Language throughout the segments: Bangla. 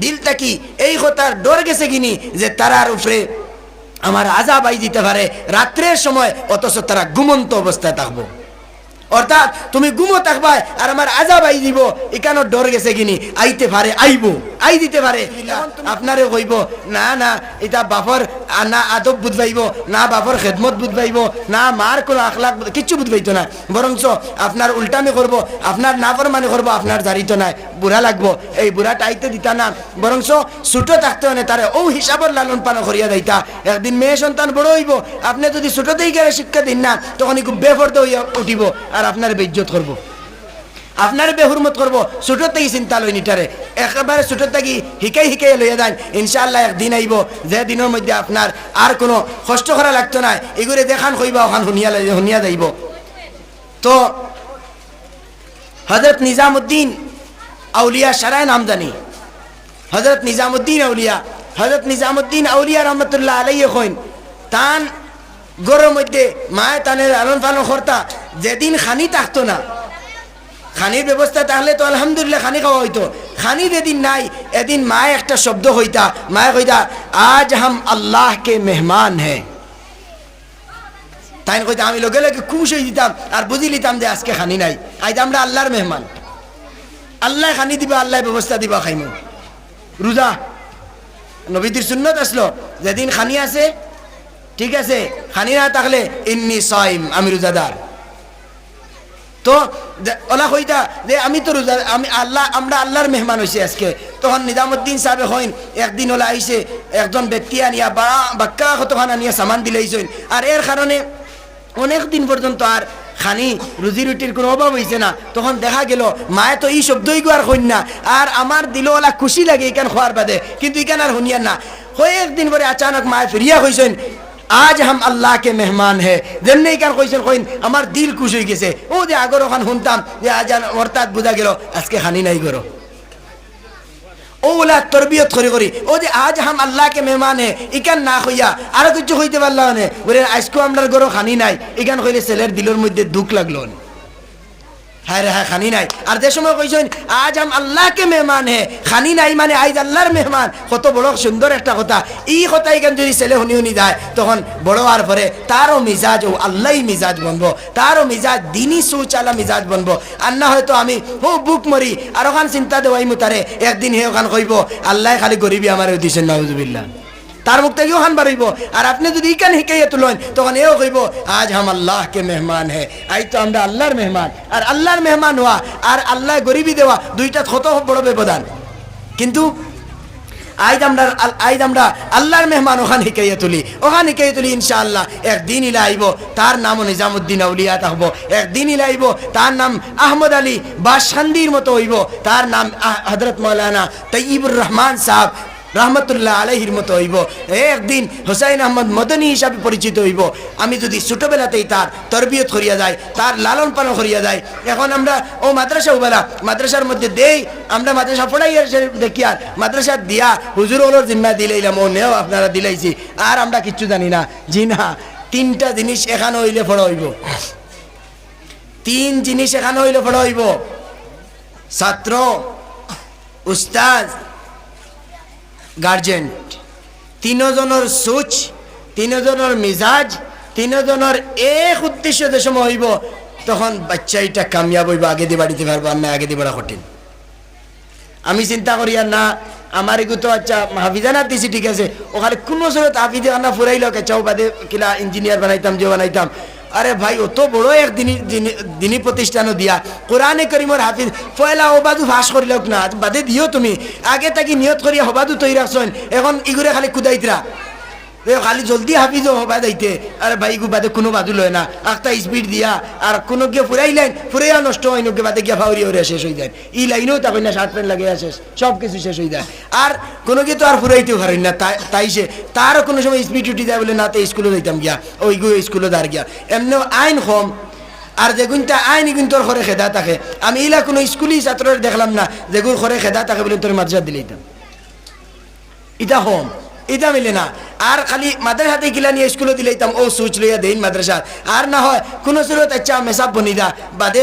দিল তাকি এই কথার ডর গেছে কিনি যে তারার উপরে আমার আজাব আই দিতে পারে। রাত্রের সময় অথচ তারা ঘুমন্ত অবস্থায় থাকব। অর্থাৎ তুমি গুমো থাকবাই আর আমার আজাব আই দিব এখানে ডর গেছে কিনি, আইতে পারে, আইব, আই দিতে পারে। আপনারে কইব, না না এটা বাপর না আদব বুঝবাইব না বাপর খেদমত বুঝবাইব না মার কোনো আখলাক বুঝ- কিচ্ছু বুঝবাইতো না বরঞ্চ আপনার উল্টামি করব আপনার না মানে করব আপনার জারিত নাই। বুড়া লাগবো, এই বুড়াটা আইতে দিতা না। বরঞ্চ ছোটো থাকতে হলে তারে ও হিসাবর লালন পালন করিয়া দিতা একদিন মেয়ে সন্তান বড় হইব, আপনি যদি ছোটতেই গেলে শিক্ষা দিন না, তখন খুব বেফর্দ হইয়া উঠিব। আর আপনার বেজ্জত করব। আপনার বেহুরমত করব ছোটোর থেকে চিন্তা লই নিটারে। একেবারে ছোটোর থেকে শিকাই শিকাই লইয়া যান, ইনশাআল্লাহ একদিন আইব, যে দিনের মধ্যে আপনার আর কোনো কষ্ট করা লাগতো না, এগুলো দেখান কইবা, ওখান শুনিয়া শুনিয়া যাইব। তো হজরত নিজামুদ্দিন আউলিয়া সারায় নাম জানি হজরত নিজামুদ্দিন আউলিয়া হজরত নিজামুদ্দিন আউলিয়া রহমতুল্লাহ আলাইয়ে কইন, তান গরুর মধ্যে মায়ে তানের লালন পালন কর্তা যেদিন খানি থাকতো না। খানির ব্যবস্থা তাহলে তো আলহামদুলিল্লাহ খানি খাওয়া হইতো। খানি যেদিন নাই, এদিন মায়ে একটা শব্দ হইতা মায়ে কইতা, আজ হাম আল্লাহ কে মেহমান হ্যাঁ। তাই কইতা, আমি লগে লগে খুশ হয়ে দিতাম আর বুঝি লিতাম যে আজকে খানি নাই। আজ আমরা আল্লাহর মেহমান। আল্লাহ খানি দিবা, আল্লাহ ব্যবস্থা দিবা, খাইমু। রোজা নবীদের সুন্নত আসলো। যেদিন খানি আছে, ঠিক আছে, খানি না থাকলে ইন্নি সাইম, আমি রোজাদার। তো ওলা কইতা যে আমি তো রোজা আমি আল্লাহ আমরা আল্লাহর মেহমান হয়েছি আজকে। তখন নিজামুদ্দিন সাহেব হইন একদিন ওলা আইসে একজন ব্যক্তি আনিয়া বা বাক্কা কতখান আনিয়া সামান দিলে আইসইন আর এর কারণে অনেক দিন পর্যন্ত আর খানি রুজি রুটির কোনো অভাব হয়েছে না। তখন দেখা গেল, মায়ে তো এই শব্দই গোয়ার হইন না আর আমার দিল ওলা খুশি লাগে, এখান খোয়ার বাদে। কিন্তু এখান আর শুনিয়ান না। একদিন পরে আচানক মায়ে ফিরিয়া হয়েছেন আজ হাম আল্লাহ কে মেহমান হে। যেমনি কার কইছেন, কইন, আমার দিল খুশ হয়ে গেছে। ও যে আগর ওখান শুনতাম যে আজ অর্থাৎ বোঝা গেল, আজকে হানি নাই করো ওলা তরবিয়ত করে, করি। ও যে আজ হাম আল্লাহ কে মেহমান হে, ইকান না হইয়া আরও কিছু হইতে পারলাম না। বলে আজকে আমরা গরো খানি নাই। ইকান কইলে ছেলের দিলের মধ্যে দুঃখ লাগল না। হ্যাঁ হ্যাঁ খানি নাই। আর যে সময় কইছেন, আজ আম আল্লাহকে মেহমান হে, খানি নাই মানে আজ আল্লাহর মেহমান। কত বড় সুন্দর একটা কথা। এই কথা এখান যদি ছেলে শুনি শুনি যায়, তখন বড় হওয়ার পরে তারও মিজাজ ও আল্লাহ মিজাজ বনবো। তারও মিজাজ, দিনই সুচালা মিজাজ বনবো। আর না হয়তো আমি ও বুক মরি, আর ওখান চিন্তা দেওয়াই মুতারে একদিন হে ওখান কইব। আল্লাহ খালি গরিবি আমার দিছেন, নাউজুবিল্লাহ। তার মুখ থেকেও হান বাড়িব আর আপনি যদি ইকান শিখাইয়া তুলেন তখন এও কইব, আজ হাম আল্লাহ কে মেহমান হে, আই তো আমরা আল্লাহর মেহমান। আর আল্লাহর মেহমান হওয়া আর আল্লাহ গরিবি দেওয়া দুইটা কত বড় ব্যবধান। কিন্তু আইজ আমরা আইজ আমরা আল্লাহর মেহমান ওখান শিকাইয়া তুলি। ওখান শিকাইয়া তুলি, ইনশাআল্লাহ, একদিন ইলা আইব, তার নামও নিজামুদ্দিন আউলিয়া থাকব একদিন ইলা আইব, তার নাম আহমদ আলী বা শান্দির মতো হইব। তার নাম হজরত মৌলানা তৈবুর রহমান সাহেব রহমতুল্লাহ আলহির মতো হইব। একদিন হোসাইন আহমদ মদনী হিসাবে পরিচিত হইব। আমি যদি ছোটবেলাতেই তার তরবিয়ত করিয়া যায় তার লালন পালন করিয়া যায় এখন আমরা, ও মাদ্রাসা উবেলা, মাদ্রাসার মধ্যে দেই, আমরা মাদ্রাসা পড়াই দেখি আর মাদ্রাসা দিয়া হুজুর ওলোর জিম্মা দিলাইলাম, ও নেও আপনারা দিলাইছি। আর আমরা কিচ্ছু জানি না। জি না, তিনটা জিনিস এখানে হইলে পড়া হইব। তিন জিনিস এখানে হইলে পড়া হইব। ছাত্র, উস্তাদ গার্জেন, তিনজনের সুচ, তিনজনের মিজাজ, তিনজনের এক উদ্দেশ্য যে সময় হইব, তখন বাচ্চা এটা কামিয়াব হইব, আগে দিয়ে বাড়িতে পারব না, আগে দিয়ে কঠিন আমি চিন্তা করি, আর না, আমার এগু তো আচ্ছা হাফিজানা দিছি, ঠিক আছে। ওখানে কোনো সময় হাফিজে আনা ফুরাইল কেচাও বাদে, কিলা ইঞ্জিনিয়ার বানাইতাম, যে বানাইতাম। আরে ভাই অত বড় এক দিনী প্রতিষ্ঠানও দিয়া। কোরআনে করিমর হাফিজ পয়লা অবাদু ফাঁস করিল না, বাদে দিও তুমি। আগে তাকে নিয়ত করিয়া হবাদু তৈরি রাখছেন এখন ইগুরে খালি কুদাইতরা খালি জলদি হাফিজ হবা যাইতে আরে ভাই গু বাদে কোনো বাদু লয় না। একটা স্পিড দিয়া, আর কোনো গিয়ে ফুরাই লাইন, ফুরাইয়া নষ্ট হয় নোকে বাদে গিয়া ফাউরি ওরে শেষ হয়ে যায়। ই লাইনেও তাকে না শার্ট প্যান্ট লাগে শেষ, সব কিছু শেষ হয়ে যায়। আর কোনো গিয়ে তো আর ফুরাইতেও পারেন না, তাই সে, তারও কোনো সময় স্পিড উঠি যায় বলে না, তো স্কুলে যাইতাম গিয়া ওই গু স্কুলে দাঁড় গিয়া। এমনি আইন কম, আর যেগুনটা আইন এগুন তোর ঘরে খেদা থাকে। আমি ইলা কোনো স্কুলই ছাত্রের দেখলাম না যেগুন ঘরে খেদা থাকে বলে তোর মাদ্রাসা দিলেইতাম। ইটা হোম এটা মিলে না। আর খালি মাদ্রাসাতে গিলা নিয়ে স্কুলে দিলাইতাম ও, সুচ লইয়া দেইন মাদ্রাসা আর না হয়, কোনো সুরত আচ্ছা মেসাব বনি দা, বাদে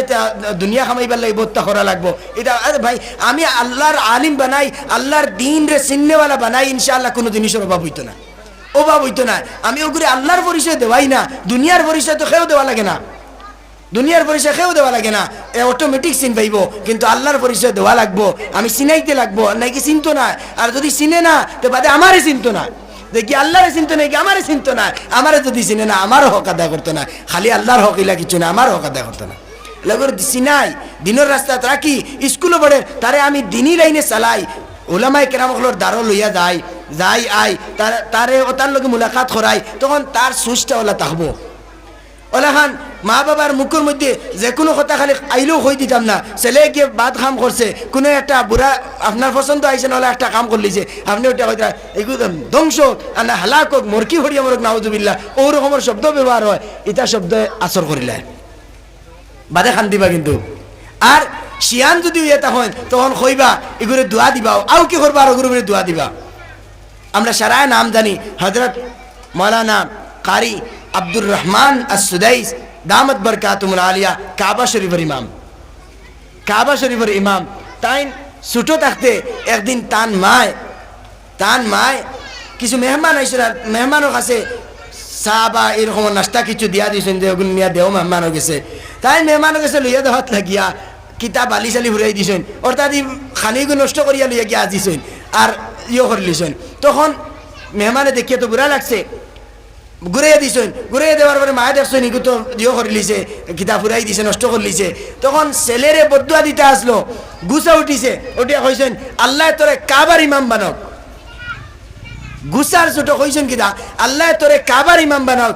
দুনিয়া খামাইবার লাগবে তা করা লাগবো। এটা আরে ভাই, আমি আল্লাহর আলিম বানাই, আল্লাহর দিন রে চিন্নেওয়ালা বানাই, ইনশাআল্লাহ কোনো জিনিসের অভাব হইতো না। অভাব হইতো না। আমি ওগুলি আল্লাহর পরিচয় দেওয়াই না। দুনিয়ার পরিচয় তো খেয়েও দেওয়া লাগে না। দুনিয়ার পরিচয় খেয়েও দেওয়া লাগে না। এ অটোমেটিক চিন পাইব, কিন্তু আল্লাহর পরিচয় দেওয়া লাগবো। আমি চিনাইতে লাগবো, নাকি চিনতো না? আর যদি চিনে না, তো বাদে আমারে চিনতো না। দেখি আল্লাহরে চিনতো নাকি আমারে চিনতো না? আমারে যদি চিনে না, আমারও হক আদায় করতো না। খালি আল্লাহর হক ইলা কিছু না, আমারও হক আদায় করতো না। লগর চিনাই দিনের রাস্তাত রাখি স্কুলে পড়ে, তারে আমি দিনই লাইনে চালাই। ওলামাই কেরামকলোর দ্বারও লইয়া যায় যাই আই, তার তারে ও তার লগে মুলাকাত করাই, তখন তার সুচটা ওলা থাকব ওলা খান মা বাবার মুখের মধ্যে যে কোনো কথা খালি আইলেও হই দিতাম না। ছেলে গিয়ে বাদ কাম করছে, কোনো একটা বুড়া আপনার পছন্দ আইছে, নহলে একটা কাম করলিছে আপনি ওটা হয়তো এগুলো ধ্বংস আর না হালাক হোক মরকি হরিয়া মরক নাউজুবিল্লা ও রকমের শব্দ ব্যবহার হয়। এটা শব্দ আসর করিলে বাদে খান দিবা কিন্তু। আর শিয়ান যদি এটা হয়, তখন কইবা এগুলো দোয়া দিবা। আও কি করবা আর ওগুলো দোয়া দিবা? আমরা সারা নাম জানি। হজরত মৌলানা কারি আব্দুর রহমান আসুদাইস দামত বরকাতুমুল আলিয়া কাবা শরীফের ইমাম কাবা শরীফের ইমাম তাই ছুটো থাকতে একদিন তান মায় তান মায় কিছু মেহমান আইসেন আর মেহমানের কাছে চা বা এরকম নাস্তা কিছু দিয়া দিয়েছেন যে ওগুলো নিয়ে দেও মেহমান হয়ে গেছে তাই মেহমানের কাছে লইয়া দেওয়াত লাগিয়া কিতাব আলি চালি ঘুরাই দিছেন অর্থাৎ খানিগুলো নষ্ট করিয়া লইয়া গিয়া দিছেন আর ইয়ে করে লিছেন তখন মেহমানে দেখিয়ে তো বুড়া লাগছে ঘুরে দিছেন ঘুরে দেওয়ার পরে মায়ে দেখছেন ইগু তো দিও করে লিছে কিতাব ফুরাই দিছে, নষ্ট করে তখন ছেলেরে বদুয়া দিতে আসলো, গুছা উঠিছে, উঠিয়া কইছেন আল্লাহ তোরে কাবার ইমাম বানক? গুসার ছোট কইছেন গীতা আল্লাহ তোরে কাবার ইমাম বানক?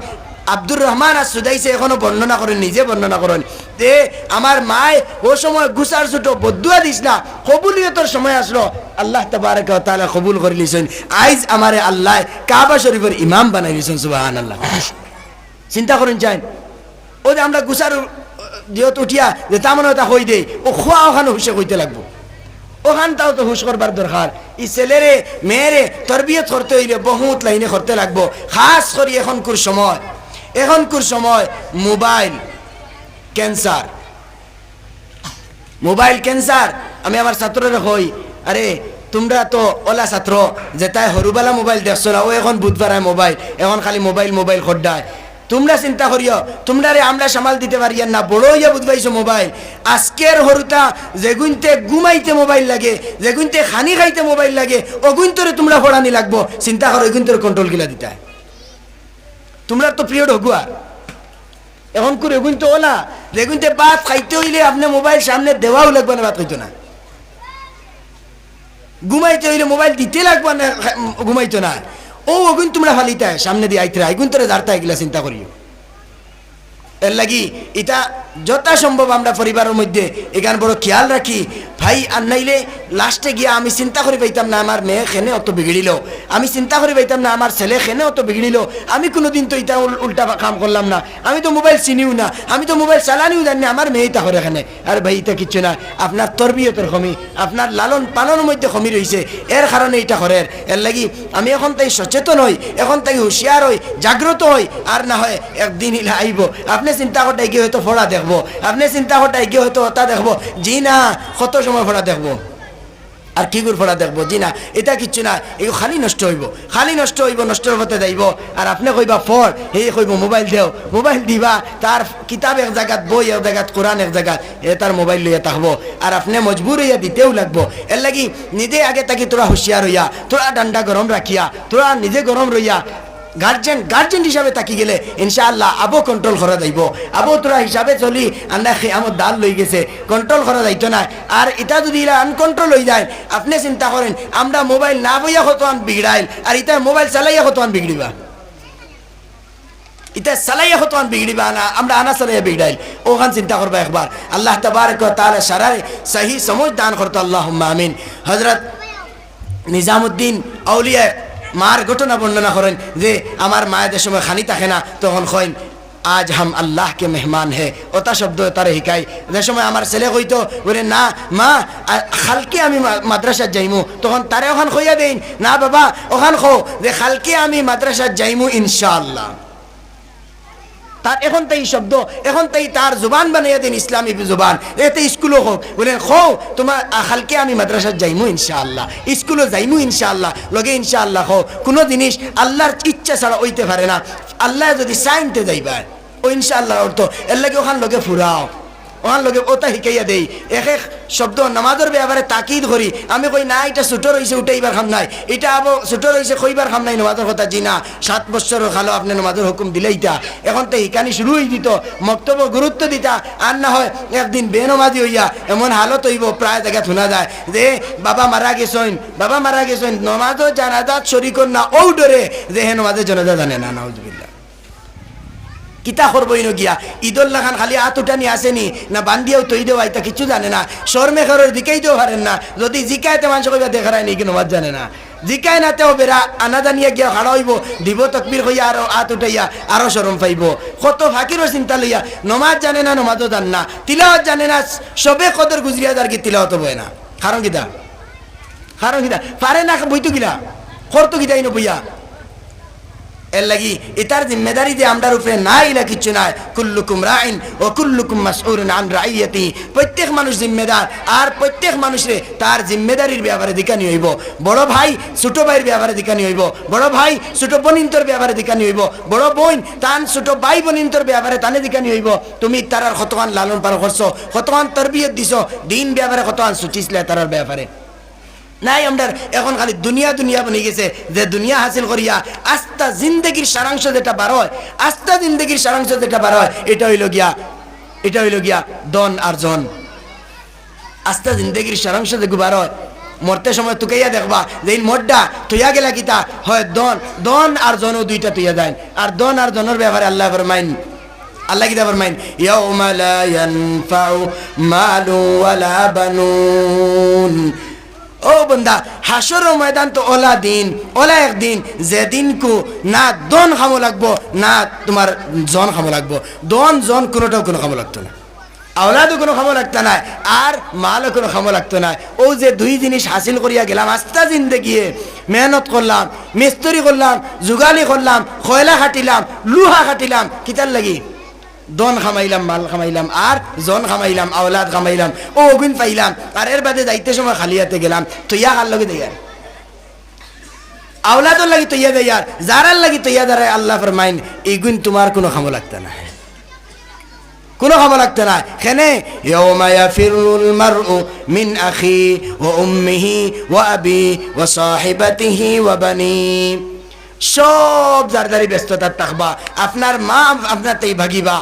আব্দুর রহমান আর সুদাইছে এখনও বর্ণনা করেন নিজে বর্ণনা করেন যে আমার মায় ও সময় গুসার ছোট বদুয়া দিস না, কবুলিয়তর সময় আসলো। আল্লাহ তবারক তাআলা কবুল করে লিছেন আইজ আমারে আল্লাহ কাবা শরীফের ইমাম বানাই দিয়েছেন সুবহানাল্লাহ। চিন্তা করেন চাই ও যে আমরা গুসার, দিয়ত উঠিয়া যে তার ওটা হই দেই, ও খোয়া ওখানে হুসে কইতে লাগবো। ওখানটাও তো হুশ করবার দরকার। ই ছেলেরে, মেয়েরে তরবিয়ত করতে হইলে বহুত লাইনে করতে লাগবো। খাস করি এখনকুর সময়। এখনকুর সময় মোবাইল ক্যান্সার। Mobile cancer. আমি আমার ছাত্ররে হই আরে তোমরা তো ওলা ছাত্র যেটাই সৰুবেলা মোবাইল দেখছ না, ও এখন বুধবারায় মোবাইল, এখন খালি মোবাইল মোবাইল খড্ডায় তোমরা চিন্তা করিও তোমরা রে আমরা সামাল দিতে পারি না বড় ইয়া বুধবাইছো মোবাইল। আজকের হরুতা যেগুনতে ঘুমাইতে মোবাইল লাগে যেগুনতে খানি খাইতে মোবাইল লাগে অগুন্তরে তোমরা ফড়ানি লাগবো। চিন্তা করো এগুন্তরে কন্ট্রোল গিলা দিতা তোমরা তো পিরিয়ড হগুয়া এখন করে, এগুন তো ওলা। যেগুনতে বাদ খাইতে হইলে আপনি মোবাইল সামনে দেওয়াও লাগবে না বাদ খাইতো না। ঘুমাইতে হইলে মোবাইল দিতে লাগবে না, ঘুমাইতো না। ও ওগুন তোমরা ফালিতা, সামনে দিয়ে আইতে এগুন তোরে দাঁড়তা এগুলা চিন্তা করিও। এর লাগি এটা যথা সম্ভব আমরা পরিবারের মধ্যে এখান বড় খেয়াল রাখি। ভাই, আর নাইলে লাস্টে গিয়া আমি চিন্তা করে পাইতাম, না, আমার মেয়ে খেনে অত বিগড়িল। আমি চিন্তা করে পাইতাম, না, আমার ছেলে খেনে অত বিগড়িল। আমি কোনোদিন তো এটা উল্টা কাম করলাম না। আমি তো মোবাইল চিনিও না। আমি তো মোবাইল চালানিও জানি আমার মেয়ে করে এখানে আর ভাই এটা কিচ্ছু না। আপনার তরবিয়তের কমি আপনার লালন পালনের মধ্যে কমি রয়েছে এর কারণে এটা করে এর লাগি আমি এখন তাই সচেতন হই, এখন তাই হুঁশিয়ার হই, জাগ্রত হই। আর না হয় একদিন আইব। আপনি চিন্তা করতে গিয়ে হয়তো ফোড়া দেখব। আপনি চিন্তা করতে গিয়ে হয়তো ওটা দেখব। জি না, কত সময় ফোড়া দেখব? আর কি করে ফোড়া দেখব? জি না, এটা কিচ্ছু না এগুলো খালি নষ্ট হইব। খালি নষ্ট হইব নষ্টর পথে যাইব। আর আপনি কইবা ফর হে কইব মোবাইল দেও। মোবাইল দিবা, তার কিতাব এক জায়গাত বই এক জায়গাত কোরআন এক জায়গাত এ তার মোবাইল লইয়া থাকব। আর আপনি মজবুর হইয়া দিতেও লাগবো। এর লাগি নিজে আগে থাকি তোরা হুঁশিয়ার হইয়া, তোরা ডান্ডা গরম রাখিয়া, তোরা নিজে গরম রইয়া গার্জেন গার্জেন হিসাবে তাকি গেলে ইনশাআল্লাহ আবো কন্ট্রোল করা যাইব। আবো তোরা হিসাবে চলি আন্না আমার দাল লই গেছে। কন্ট্রোল করা যাইতো না। আর এটা যদি এরা আনকন্ট্রোল হয়ে যায়, আপনি চিন্তা করেন, আমরা মোবাইল না বইয়া কত আন বিগড়াইল, আর এটা মোবাইল চালাইয়া কত আন বিগড়িবা? এটা চালাইয়া কত আন বিগড়িবা না, আমরা আনা চালাইয়া বিগড়াইল। ওখান চিন্তা করবা একবার। আল্লাহ তবারক তাআলা সারারে সহি সমঝ দান করতো আল্লাহ আমিন। হজরত নিজামুদ্দিন, আউলিয়া মার ঘটনা বর্ণনা করেন যে আমার মায়েদের সময় খানি থাকে না, তখন কইন, আজ হাম আল্লাহ কে মেহমান হে। ওটা শব্দ তারে হিকাই যে সময় আমার ছেলে কইতো বলে না, মা খালকে আমি মাদ্রাসাত যাইমু। তখন তারে ওখান খইয়া দেই না বাবা, ওখান খো যে খালকে আমি মাদ্রাসাত যাইমু ইনশাআল্লাহ। তার এখন তাই শব্দ, এখন তাই তার জুবান বানাইয়া দিন ইসলামী জুবান। এতে স্কুলও হোক, বলেন খো তোমার খালকে আমি মাদ্রাসা যাইমু ইনশাআল্লাহ, স্কুলও যাইমু ইনশাআল্লাহ, লগে ইনশাআল্লাহ খো কোনো জিনিস আল্লাহর ইচ্ছা ছাড়া ওইতে পারে না। আল্লাহ যদি সাইনতে যাইবা, ও ইনশাআল্লাহ অর্থ, এর লাগে ওখান লগে ফুরাও। ওখান লগে ওটা শিকাইয়া দেই। এক এক শব্দ নামাজের ব্যাপারে তাকিদ করি আমি কই, না এটা ছোট রয়েছে উঠাইবার খাম নাই। এটা আবো ছোট রয়েছে কইবার খাম নাই নমাজের কথা জি না সাত বছর খালো আপনি নমাজের হুকুম দিলেইতা এখন তো হিকানি শুরু হয়ে দিত মক্তব্য গুরুত্ব দিতা। আর না হয় একদিন বেনমাজি হইয়া এমন হালত হইব প্রায় জায়গা শোনা যায় যে, বাবা মারা গেছেন বাবা মারা গেছেন নমাজও জানাজাত শরিকর না ও ডরে যে হে নমাজের জানাজা জানে না, নাউজুবিল্লাহ। কিতা করব ইনো গিয়া? ঈদুল্লাহ খান খালি হাত উঠানি আসেনি না বান্দিয়াও তৈ দেওয়া এটা কিছু জানে না। শর্মে খরর দিকেই দেও পারেন না। যদি জিকাইতে মানুষ কইবা দেখারায় নি কিন্তু জানে না। জিকাই না তেও বেড়া, আনা জানিয়া গিয়া খাড়া হইব, দিব তকবির হইয়া আরও হাত উঠাইয়া, আরও শরম পাইব। কত ফাঁকিরও চিন্তা লইয়া, নমাজ জানে না, নমাজও জান না, তিলাওয়াত জানে না, সবে কদর গুজরিয়া যার কি তিলাওয়াত বয় না কারণ কিতা? কারণ কিতা? পারে না বইতো কিলা? করতো কিতা ইনো বইয়া? এর লাগি এটার জিম্মেদারি যে আমরার উপরে নাই না কিছু নাই। কুল্লুকুম রাইন ও কুল্লুকুম মাসউরুন আন রাইয়াতি। প্রত্যেক মানুষ জিম্মেদার, আর প্রত্যেক মানুষরে তার জিম্মেদারির ব্যাপারে দিকানি হইব। বড় ভাই ছোট ভাইয়ের ব্যাপারে দিকানি হইব। বড় ভাই ছোট বোনিন্তর ব্যাপারে দিকানি হইব। বড় বোন তান ছোট ভাই বোনিন্তর ব্যাপারে তানে দিকানি হইব। তুমি তারার কতখান লালন পালন করছ কতখান তরবিয়ত দিছো, দিন ব্যাপারে কতখান সুচিছিলে তারার ব্যাপারে। নাই আমরা এখন খালি দুনিয়া দুনিয়া বনে গেছে। যে দুনিয়া হাসিল করিয়া, আস্তা জিন্দগির সারাংশ যেটা বার হয়, আস্তা জিন্দগির সারাংশ যেটা বার হয়, এটা হইল গিয়া, এটা হইল গিয়া দন আর জন আস্তা জিন্দগির সারাংশ দেখু বার হয়, মরতে সময় তুকাইয়া দেখবা যে মরডা তুইয়া গেলা কিতা হয় দন দন আর জনও দুইটা তুইয়া যায় আর দন আর জনের ব্যাপারে আল্লাহ ফরমাইন। আল্লাহ কিতা ফরমাইন? ইয়াউমা লা ইয়ানফাউ মালু ওয়ালা বানুন। ও বন্দা হাসর ময়দান তো ওলা দিন, ওলা একদিন যেদিন কু না দন খামো লাগবো, না তোমার জন খামো লাগবো। দন, জন কোনোটাও কোনো খামো লাগতো না। আওলাদও কোনো খামো লাগতো না, আর মালও কোনো খামো লাগতো না। ও যে দুই জিনিস হাসিল করিয়া গেলাম, আস্তা জিন্দগিয়ে মেহনত করলাম, মিস্ত্রি করলাম, যোগালি করলাম কয়লা খাটিলাম, লুহা খাটিলাম, কিতার লাগি? দন খামাইলাম মাল খামাইলাম আর জন খামাইলাম আওলাদ খামাইলাম ও অগুন পাইলাম আর এর বাদে যাইতে সময় খালিয়াতে গেলাম তো ইয়া কার লগে দেয়ার আওলাদর লাগি তৈয়া দেয়ার যারার লাগি তৈয়া দাঁড়ায় আল্লাহ ফরমাইন এগুন তোমার কোনো খামো লাগতে না কোনো খামো লাগতে না খেনে ইয়ৌমা ইয়াফিরুল মারউ মিন আখি ওয়া উম্মিহি ওয়া আবি সব জারদারি ব্যস্ততার থাকবা। আপনার মা আপনার ভাগিবা।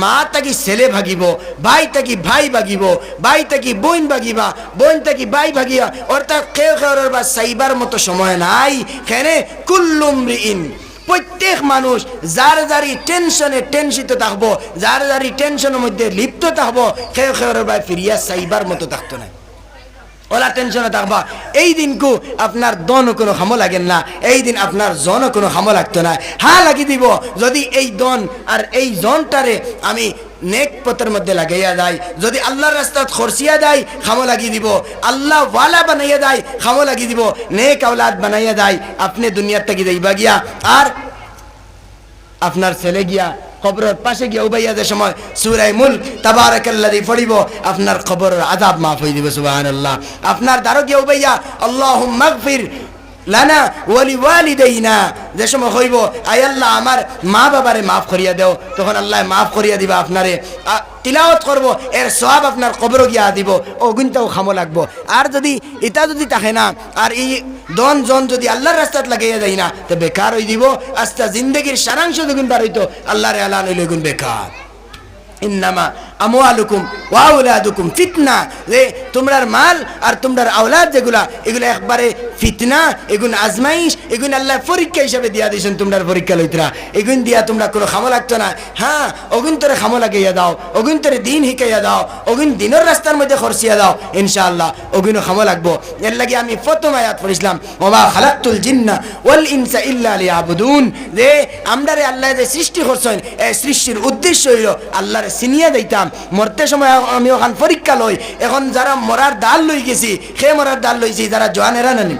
মা তাকি ছেলে ভাগিব, ভাই তাকি ভাই ভাগিব, ভাই তাকি বোন ভাগিবা, বোন তাকি ভাই ভাগিবা অর্থাৎ কেউ কেউর বা সাইবার মতো সময় নাই। কেনে? কুল্লুম ইন প্রত্যেক মানুষ যার যারি টেনশনে টেনশিত থাকব, যার যারি টেনশনের মধ্যে লিপ্ত থাকব, কেউ কেউর বা ফিরিয়া সাইবার মতো থাকতো না। ওলা টেনশনে থাকবা। এই দিনকু আপনার দন কোনো খামো লাগেন না। এই দিন আপনার জন কোনো খামো লাগতো না। হা লাগি দিব। যদি এই দন আর এই জনটারে আমি নেক পথের মধ্যে লাগাইয়া দেয়, যদি আল্লাহর রাস্তাত খরচিয়া দেয় খামো লাগিয়ে দিব। আল্লাহ ওয়ালা বানাইয়া দেয় খামো লাগিয়ে দিব। নেক আওলাদ বানাইয়া দেয়। আপনি দুনিয়ার থেকে যাইবা গিয়া। আর আপনার ছেলে গিয়া কবরের পাশে গিয়ে উবাইয়া যে সময় সুরাই মুল তাবারাকাল্লাযী পড়িব, আপনার কবরের আযাব মাফ হয়ে দিবে, সুবহানাল্লাহ। আপনার দ্বারো গিয়া উবাইয়া, আল্লাহুম্মা মাগফির লানা ওয়ালি ওয়ালিদাইনা যে সময় হইব, আয় আল্লাহ, আমার মা বাবারে মাফ করিয়া দেও। তখন আল্লাহ মাফ করিয়া দিবা আপনারে। তিলাওয়াত করব, এর সব আপনার কবর গিয়া দিব। ও গুনটাও খামো লাগবো। আর যদি এটা যদি থাকে না, আর এই দন জন যদি আল্লাহর রাস্তাত লাগাইয়া যায় না, তো বেকার হই দিব। আস্তা জিন্দগির সারাংশ দুগুণ বার হইতো, আল্লাহরে আল্লাহ নইলে গুণ বেকার। ইন্নামা আমওয়ালুকুম ওয়াউলাদুকুম ফিতনা। যে তোমরার মাল আর তোমরার আওলাদ যেগুলা, এগুলো একবারে ফিতনা, এগুন আজমাইশ, এগুন আল্লাহ পরীক্ষা হিসাবে দিয়া দিয়েছেন তোমরার পরীক্ষা লইতরা। এগুন দিয়া তোমরা কোনো খামো লাগতো না। হ্যাঁ অগুন তোরে খামো লাগাইয়া দাও অগুন তোরে দিন শিখাইয়া দাও, অগুন দিনের রাস্তার মধ্যে খরচিয়া দাও, ইনশাআল্লাহ অগুনও খামো লাগবো। এর লাগে আমি প্রথম আয়াত পড়িছিলাম, ওমা খালাক্তুল জিন্না ওয়াল ইনসা ইল্লা লিয়াবুদুন। যে আমরারে আল্লাহ যে সৃষ্টি করছেন এই সৃষ্টির উদ্দেশ্য হইল আল্লাহরে চিনিয়া দিতাম মরতে সময় আমি ওখান পরীক্ষা লই, এখন যারা মরার ডাল লই গেছি সে মরার ডাল লইছি যারা জোয়ান এরা নানি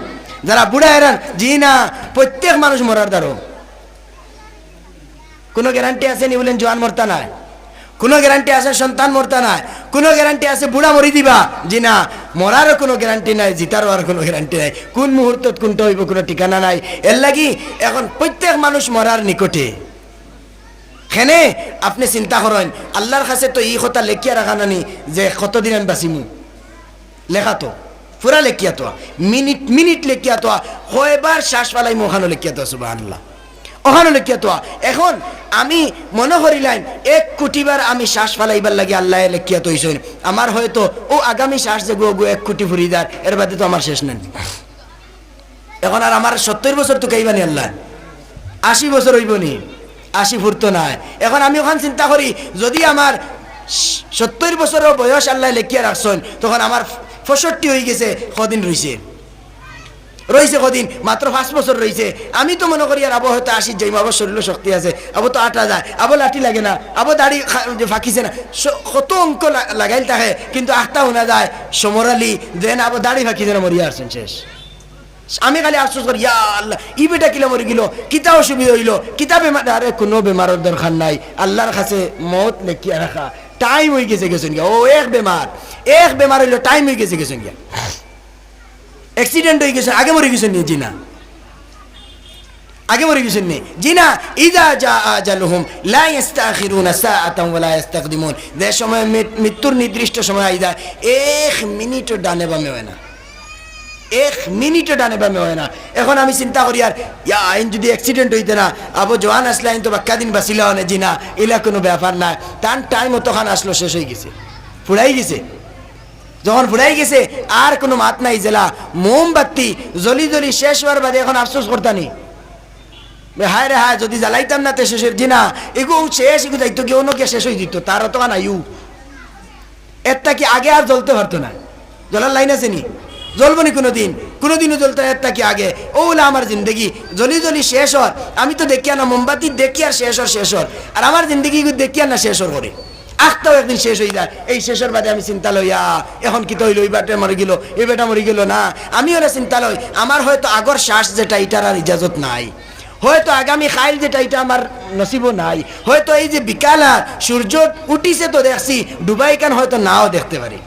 যারা বুড়া এরান জি না প্রত্যেক মানুষ মরার দ্বারও কোনো গ্যারান্টি আছে নি বলেন জোয়ান মরতা নাই? কোনো গ্যারান্টি আছে সন্তান মরতা নাই? কোনো গ্যারান্টি আছে বুড়া মরি দিবা? জি না মরারও কোনো গ্যারান্টি নাই জিতারও আর কোনো গ্যারান্টি নাই। কোন মুহূর্তত কোনটা হইব কোনো ঠিকানা নাই। এর লাগি এখন প্রত্যেক মানুষ মরার নিকটে। হেনে আপনি চিন্তা করেন আল্লাহর কাছে তো এই কথা লেখিয়া রাখা নানি যে কতদিন আমি বাঁচিমু? লেখা তো পুরা লেখিয়া তো, মিনিট মিনিট লেখিয়া তো কয়বার শ্বাস পালাই ওখানে লেখিয়া তো সুবাহ আল্লাহ ওখানে লেখিয়া তো, এখন আমি মনে করিলাম এক কোটিবার আমি শ্বাস ফালাইবার লাগে আল্লাহ লেখিয়া তো আমার হয়তো, ও আগামী শ্বাস যে গো এক কোটি ফুরিদার এর বাদে তো আমার শেষ নেন এখন আর আমার সত্তর বছর তো কেইবানি আল্লাহ, আশি বছর হইব নি আশি ফুরতো নাই। এখন আমি ওখান চিন্তা করি, যদি আমার সত্তর বছরের বয়স আল্লাহ লেখিয়া রাখছেন তখন আমার ফসটটি হয়ে গেছে, কদিন রইছে রয়েছে কদিন মাত্র পাঁচ বছর রয়েছে আমি তো মনে করি আর আবো হয়তো আসি যাইম আবার শরীরে শক্তি আছে আবো তো আটা যায় আবো লাঠি লাগে না আবো দাড়ি ফাঁকিছে না কত অঙ্ক লাগাইল থাকে, কিন্তু আখটা শোনা যায় সমরালি দেন আবো দাড়ি ফাঁকিছে না মরিয়া আসছেন শেষ। আমি খালি আফসোস করি, ইয়া কিলা মরে গেল কিতা অসুবিধা হইল কিতা বেমার আরে, কোনো বেমারের দরকার নাই, আল্লাহর কাছে মত লেখিয়া রাখা। টাইম হয়ে গেছে গেছেন গিয়া। ও, এক বেমার এক বেমার হইল টাইম হয়ে গেছে গেছেন গিয়া। অ্যাক্সিডেন্ট হয়ে গেছে আগে মরে গেছেন নি জি না আগে মরে গেছেন নি। জি ইদা জা আজালুহুম লা ইস্তাখিরুনা সাআতান ওয়া লা ইস্তাকদিমুন। যে সময় মৃত- মৃত্যুর নির্দিষ্ট সময় আইদা, এক মিনিটও ডানে বামে হয় না। এক মিনিটও ডানে বামে হয় না। এখন আমি চিন্তা করি, আর ইয়া আইন যদি অ্যাক্সিডেন্ট হইতে না, আবো জোয়ান আসলে আইন তো বাক্কা দিন বাঁচিলা হনে জি না, এলা কোনো ব্যাপার না। তার টাইম অতখান আসলো, শেষ হয়ে গেছে। ফুরাই গেছে। যখন ফুরাই গেছে, আর কোনো মাত নাই জেলা। মোমবাতি জলি জলি শেষ হওয়ার বাদে এখন আফসোস করতানি। হায় রে হায়, যদি জ্বালাইতাম না তে শেষের জি না, এগো শেষ, এগো যাইতো কে শেষ হয়ে দিত তার অত আয়ু। এরটা কি আগে আর জ্বলতে পারতো না? জ্বলার লাইন আছে নি? জ্বলবো নি কোনোদিন, কোনোদিনও জ্বলতে এরটা কি আগে? ওলা আমার জিন্দগি জ্বলি জ্বলি শেষ হর আমি তো দেখি না মোমবাতি, দেখি আর শেষ হর শেষ হর আর আমার জিন্দগি দেখি না শেষ হর করে। আখটাও একদিন শেষ হয়ে যায়। এই শেষের বাদে আমি চিন্তা লইয়া এখন কি তৈল, ওই বাটে মরে গেল, এই বেটা মরে গেল না। আমি ওরা চিন্তা লই আমার হয়তো আগর শ্বাস যেটা, এটার আর ইজাজত নাই। হয়তো আগামী খাইল যেটা, এটা আমার নসিব নাই। হয়তো এই যে বিকালা সূর্য উঠিছে তো দেখছি ডুবাই কান হয়তো নাও দেখতে পারি।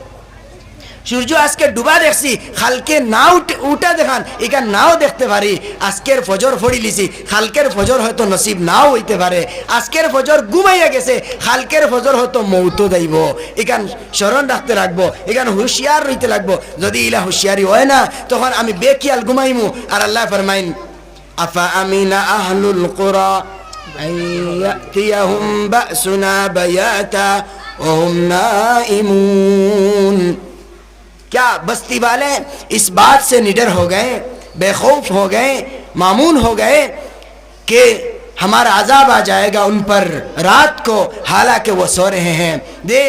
সূর্য আজকে ডুবা দেখছি খালকে না উঠে উঠা দেখান এখান নাও দেখতে পারি আজকের ফজর ফড়ি লিছি খালকের ফজর হয়তো নসিব নাও হইতে পারে আজকের ফজর ঘুমাইয়া গেছে খালকের ফজর হয়তো মৌতো যাইব এখান স্মরণ রাখতে রাখবো এখান হুঁশিয়ার রইতে লাগবো যদি ইলা হুঁশিয়ারি হয় না তখন আমি বেকিয়াল ঘুমাইমু আর আল্লাহ ফরমাইন আফা আমিনা আহলুল কোরা أن يأتيهم بأسنا بياتا وهم نائمون क्या बस्ती वाले इस बात से निडर हो गए बेखौफ हो गए मामून हो गए कि हमारा अजाब आ जाएगा उन पर रात को हालांकि वो सो रहे हैं দে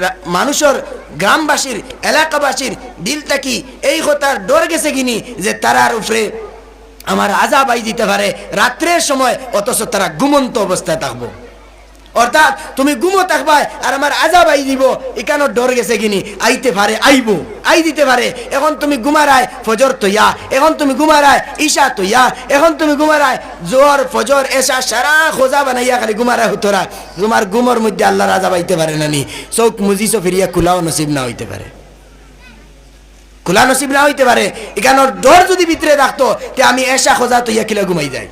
রা- মানুষের গ্রামবাসীর এলাকাবাসীর দিল থাকি এই কথার ডর গেছে কিনি যে তারার উপরে আমার আজাব আই দিতে পারে রাত্রের সময় অথচ তারা ঘুমন্ত অবস্থায় থাকবো অর্থাৎ তুমি গুমো থাকবাই আর আমার আজাব আই দিব। এখানে ডর গেছে কিনি। আইতে পারে, আইবো। আই দিতে পারে। এখন তুমি গুমারায় ফজর তৈয়া। এখন তুমি গুমারায় ঈশা তৈয়া। এখন তুমি গুমারায় জোর ফজর এসা সারা খোঁজা বানাইয়া খালি গুমারায় হুতরা তোমার গুমর মধ্যে আল্লাহর আজাব আইতে পারে নানি চৌক মুজিসো ফিরিয়া খোলাও নসিব না হইতে পারে। খোলা নসিব না হইতে পারে। এখানে ডর যদি ভিতরে থাকতো, তে আমি এসা খোঁজা তৈয়া কিলা ঘুমাই যাই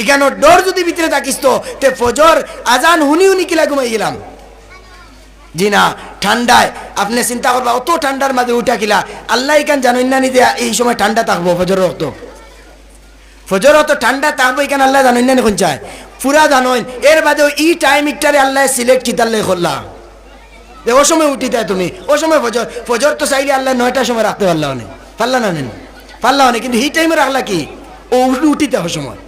এখানে ডর যদি ভিতরে থাকিস তো, তে ফজর, আজান, হুনি হুনি কিলা ঘুমাই গেলাম। জি না, ঠান্ডায়। আপনি চিন্তা করবা, অত ঠান্ডার মাঝে উঠা কিলা। আল্লাহ এখান জানেন না নি যে এই সময় ঠান্ডা থাকব ফজর অত ফজর অত ঠান্ডা থাকব এখানে আল্লাহ জানেন না নি কোন চায়। পুরা জানেন এর বাদেও ই টাইম ইকটারে আল্লাহ সিলেক্ট কিতাল্লাই করলা। যে ও সময় উঠিতে তুমি, ও সময় ফজর ফজর তো চাইলে আল্লাহ নয়টার সময় রাখতে পারলা অনেক পারলা না নেন পারলা অনেক কিন্তু এই টাইমে রাখলা কি? ও উঠিতে হয় সময়।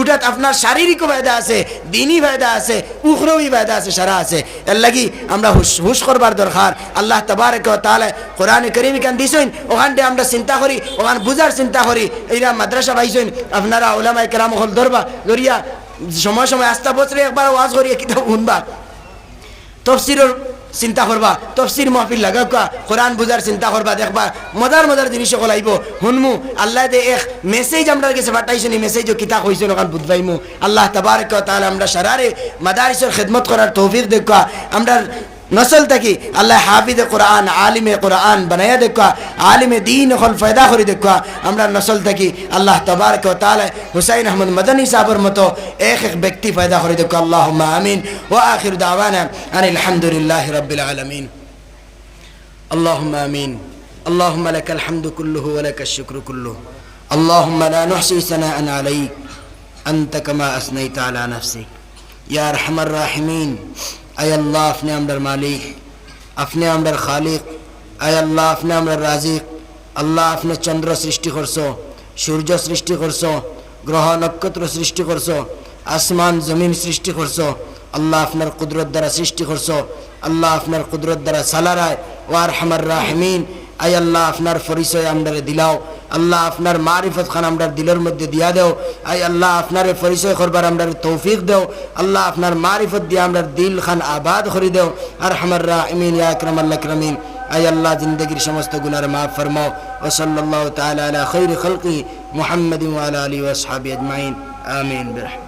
উঠাত আপনার শারীরিক ফায়দা আছে দিনই ফায়দা আছে উখরবি ফায়দা আছে, সারা আছে। এর লাগি আমরা হুশ হুশ করবার দরকার। আল্লাহ তবারক তাহলে কোরআনে করিম কান দিছেন? ওখানটা আমরা চিন্তা করি, ওখান বুঝার চিন্তা করি। এইরা মাদ্রাসা পাইছেন, আপনারা ওলামাই কেরাম হল ধরবা ধরিয়া সময় সময় আস্তা বছরে একবার ওয়াজ করিয়া কিতাব শুনবা। তফসিরের চিন্তা করবা তফসির মাহফিল লাগাকা কোরআন বুঝার চিন্তা করবা দেখবা মজার মজার জিনিস সকল আইব শুনমু, আল্লাহ দে এক মেসেজ আমরা কাছে পাঠাইছেন এই মেসেজও কিতাব হয়েছে ওখান বুধবাইমু। আল্লাহ তাবারক তাহলে আমরা সারারে মাদারিসের খেদমত করার তৌফিক দেখা আমরা নসল থাকি আল্লাহ হাফিদে কোরআন আলিমে কোরআন বানাইয়া দেখা আলিমে দিন হল ফায়দা করে দেখা আমরা নসল থাকি আল্লাহ তবারক তাহলে হুসাইন আহমদ মদনী সাহেবের মতো এক এক ব্যক্তি ফায়দা করে দেখা আল্লাহ আমিন ও আখির দাওয়ানা আন আলহামদুলিল্লাহ রবিল আলমিন اللهم امين اللهم لك الحمد كله ولك الشكر كله اللهم لا نحصي ثناء عليك انت كما اثنيت على نفسك يا ارحم الراحمين আয় আল্লাহ, আপনি আমরার মালিক। আপনি আমরার খালিক। আয় আল্লাহ, আপনি আমরার রাজিক। আল্লাহ, আপনি চন্দ্র সৃষ্টি করছ, সূর্য সৃষ্টি করছ, গ্রহ নক্ষত্র সৃষ্টি করছ, আসমান জমিন সৃষ্টি করছ, আল্লাহ আপনার কুদরত দ্বারা সৃষ্টি করছ, আল্লাহ আপনার কুদরত দ্বারা সালারায় ওয়ার হামার রাহমিন। আয় আল্লাহ, আপনার পরিচয় আমরারে দিলাও। আল্লাহ আপনার মারিফত খান আমরা দিলের মধ্যে দিয়া দেও। আই আল্লাহ আপনার পরিচয় করবার আমরা তৌফিক দেও। আল্লাহ আপনার মারিফত দিয়ে আমরা দিল খান আবাদ করি দেও। আর হামার রাহমিন আকরম আল্লাহ ক্রমিন আই আল্লাহ, জিন্দগির সমস্ত গুনার মাফ ফরমাও। ও সাল্লাল্লাহু তাআলা আলা খাইরি খালকি মুহাম্মাদিন ওয়া আলা আলিহি ওয়া আসহাবিহি আজমাইন। আমিন। বিরহমাতিক